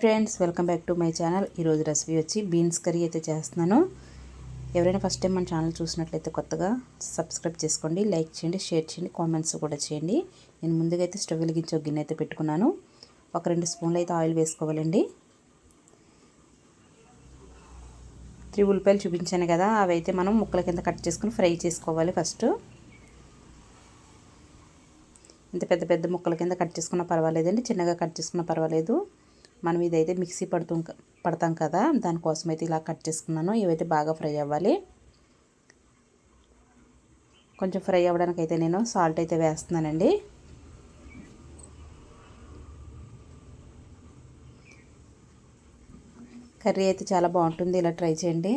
Friends welcome back to my channel. ఈరోజు recipe వచ్చి beans curry అయితే చేస్తున్నాను. ఎవరైనా ఫస్ట్ టైం మన ఛానల్ చూసినట్లయితే కొత్తగా సబ్స్క్రైబ్ చేసుకోండి లైక్ చేయండి షేర్ చేయండి కామెంట్స్ కూడా చేయండి. నేను ముందుగా అయితే స్టవ్ వెలిగించి ఒక గిన్నె అయితే పెట్టుకున్నాను. ఒక రెండు స్పూన్లు అయితే ఆయిల్ వేసుకోవాలండి. త్రీ ఉల్లిపాయలు చూపించాను కదా అవి అయితే మనం ముక్కల కింద కట్ చేసుకుని ఫ్రై చేసుకోవాలి ఫస్ట్. ఇంత పెద్ద పెద్ద ముక్కల కింద కట్ చేసుకున్న పర్వాలేదండి చిన్నగా కట్ చేసుకున్న పర్వాలేదు. మనం ఇదైతే మిక్సీ పడుతూ పడతాం కదా దానికోసం అయితే ఇలా కట్ చేసుకున్నాను. ఇవైతే బాగా ఫ్రై అవ్వాలి. కొంచెం ఫ్రై అవ్వడానికి అయితే నేను సాల్ట్ అయితే వేస్తున్నానండి. కర్రీ అయితే చాలా బాగుంటుంది. ఇలా ట్రై చేయండి.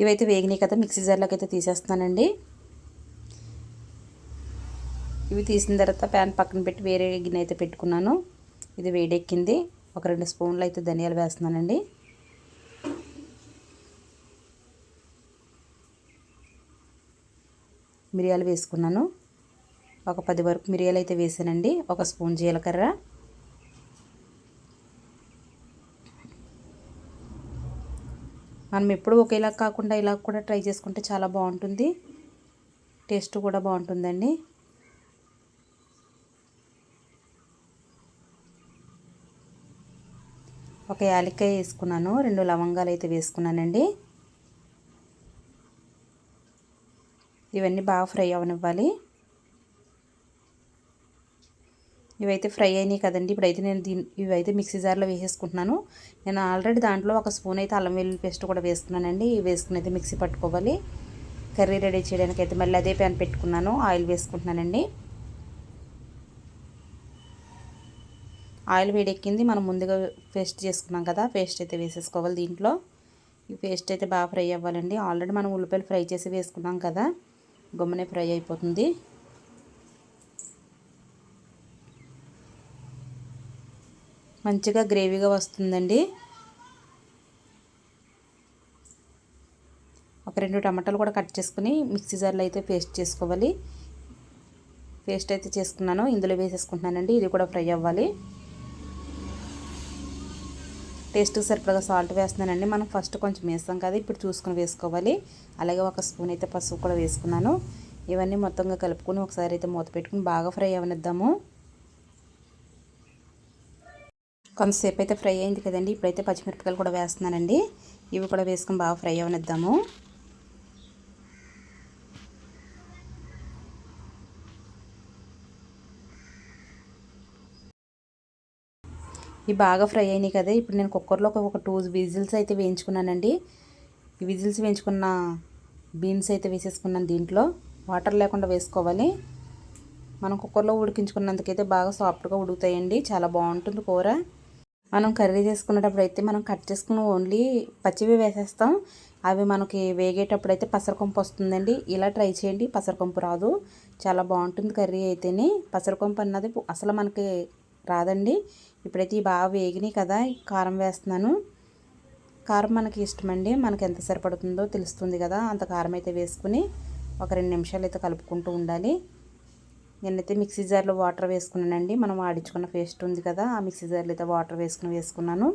ఇవైతే వేగినాయి కదా మిక్సీ జార్లోకి అయితే తీసేస్తున్నానండి. ఇవి తీసిన తర్వాత ప్యాన్ పక్కన పెట్టి వేరే గిన్నె అయితే పెట్టుకున్నాను. ఇది వేడెక్కింది. ఒక రెండు స్పూన్లు అయితే ధనియాలు వేస్తున్నానండి. మిరియాలు వేసుకున్నాను. ఒక పది వరకు మిరియాలు అయితే వేసానండి. ఒక స్పూన్ జీలకర్ర. మనం ఎప్పుడు ఒకేలా కాకుండా ఇలా కూడా ట్రై చేసుకుంటే చాలా బాగుంటుంది. టేస్ట్ కూడా బాగుంటుందండి. ఒక యాలక్కాయ వేసుకున్నాను. రెండు లవంగాలు అయితే వేసుకున్నానండి. ఇవన్నీ బాగా ఫ్రై అవనివ్వాలి. ఇవైతే ఫ్రై అయినాయి కదండి. ఇప్పుడైతే నేను దీని ఇవైతే మిక్సీ జార్లో వేసేసుకుంటున్నాను. నేను ఆల్రెడీ దాంట్లో ఒక స్పూన్ అయితే అల్లం వెల్లుల్లి పేస్ట్ కూడా వేసుకున్నానండి ఇవి వేసుకుని అయితే మిక్సీ పట్టుకోవాలి. కర్రీ రెడీ చేయడానికి అయితే మళ్ళీ అదే ప్యాన్ పెట్టుకున్నాను. ఆయిల్ వేసుకుంటున్నానండి. ఆయిల్ వేడెక్కింది. మనం ముందుగా పేస్ట్ చేసుకున్నాం కదా పేస్ట్ అయితే వేసేసుకోవాలి దీంట్లో. ఈ పేస్ట్ అయితే బాగా ఫ్రై అవ్వాలండి. ఆల్రెడీ మనం ఉల్లిపాయలు ఫ్రై చేసి వేసుకున్నాం కదా గుమ్మనే ఫ్రై అయిపోతుంది. మంచిగా గ్రేవీగా వస్తుందండి. ఒక రెండు టమాటాలు కూడా కట్ చేసుకుని మిక్సీ జార్లో అయితే పేస్ట్ చేసుకోవాలి. పేస్ట్ అయితే చేసుకున్నాను. ఇందులో వేసేసుకుంటున్నానండి. ఇది కూడా ఫ్రై అవ్వాలి. టేస్ట్ సరిపడగా సాల్ట్ వేస్తున్నానండి. మనం ఫస్ట్ కొంచెం వేస్తాం కదా ఇప్పుడు చూసుకుని వేసుకోవాలి. అలాగే ఒక స్పూన్ అయితే పసుపు కూడా వేసుకున్నాను. ఇవన్నీ మొత్తంగా కలుపుకొని ఒకసారి అయితే మూత పెట్టుకుని బాగా ఫ్రై అవనిద్దాము. కొంతసేపు అయితే ఫ్రై అయింది కదండి. ఇప్పుడైతే పచ్చిమిరపకాయలు కూడా వేస్తున్నానండి. ఇవి కూడా వేసుకొని బాగా ఫ్రై అవనిద్దాము. ఇవి బాగా ఫ్రై అయినాయి కదా. ఇప్పుడు నేను కుక్కర్లో ఒక టూ విజిల్స్ అయితే వేయించుకున్నానండి. ఈ విజిల్స్ వేయించుకున్న బీన్స్ అయితే వేసేసుకున్నాను దీంట్లో. వాటర్ లేకుండా వేసుకోవాలి. మనం కుక్కర్లో ఉడికించుకున్నందుకైతే బాగా సాఫ్ట్గా ఉడుకుతాయండి. చాలా బాగుంటుంది కూర. మనం కర్రీ చేసుకునేటప్పుడు అయితే మనం కట్ చేసుకుని ఓన్లీ పచ్చివి వేసేస్తాం. అవి మనకి వేగేటప్పుడు అయితే పసరకొంపు వస్తుందండి. ఇలా ట్రై చేయండి పసరకొంపు రాదు. చాలా బాగుంటుంది కర్రీ అయితేనే. పసరకొంపు అన్నది అసలు మనకి రాదండి. ఇప్పుడైతే ఈ బాగా వేగినాయి కదా కారం వేస్తున్నాను. కారం మనకి ఇష్టమండి. మనకి ఎంత సరిపడుతుందో తెలుస్తుంది కదా అంత కారం అయితే వేసుకుని ఒక రెండు నిమిషాలు అయితే కలుపుకుంటూ ఉండాలి. నేనైతే మిక్సీ జార్లో వాటర్ వేసుకున్నానండి. మనం ఆడించుకున్న పేస్ట్ ఉంది కదా ఆ మిక్సీ జార్లో అయితే వాటర్ వేసుకుని వేసుకున్నాను.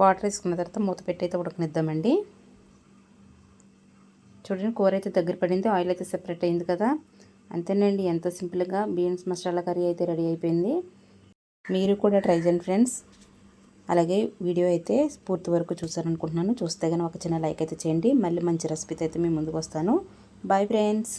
వాటర్ వేసుకున్న తర్వాత మూత పెట్టి అయితే ఉడకనిద్దామండి. చూడండి కూర అయితే దగ్గర పడింది ఆయిల్ అయితే సెపరేట్ అయింది కదా. అంతేనండి ఎంత సింపుల్గా బీన్స్ మసాలా కర్రీ అయితే రెడీ అయిపోయింది. మీరు కూడా ట్రై చేయండి ఫ్రెండ్స్. అలాగే వీడియో అయితే పూర్తి వరకు చూసారనుకుంటున్నాను. చూస్తే కానీ ఒక చిన్న లైక్ అయితే చేయండి. మళ్ళీ మంచి రెసిపీతో అయితే మేము ముందుకు వస్తాను. Bye friends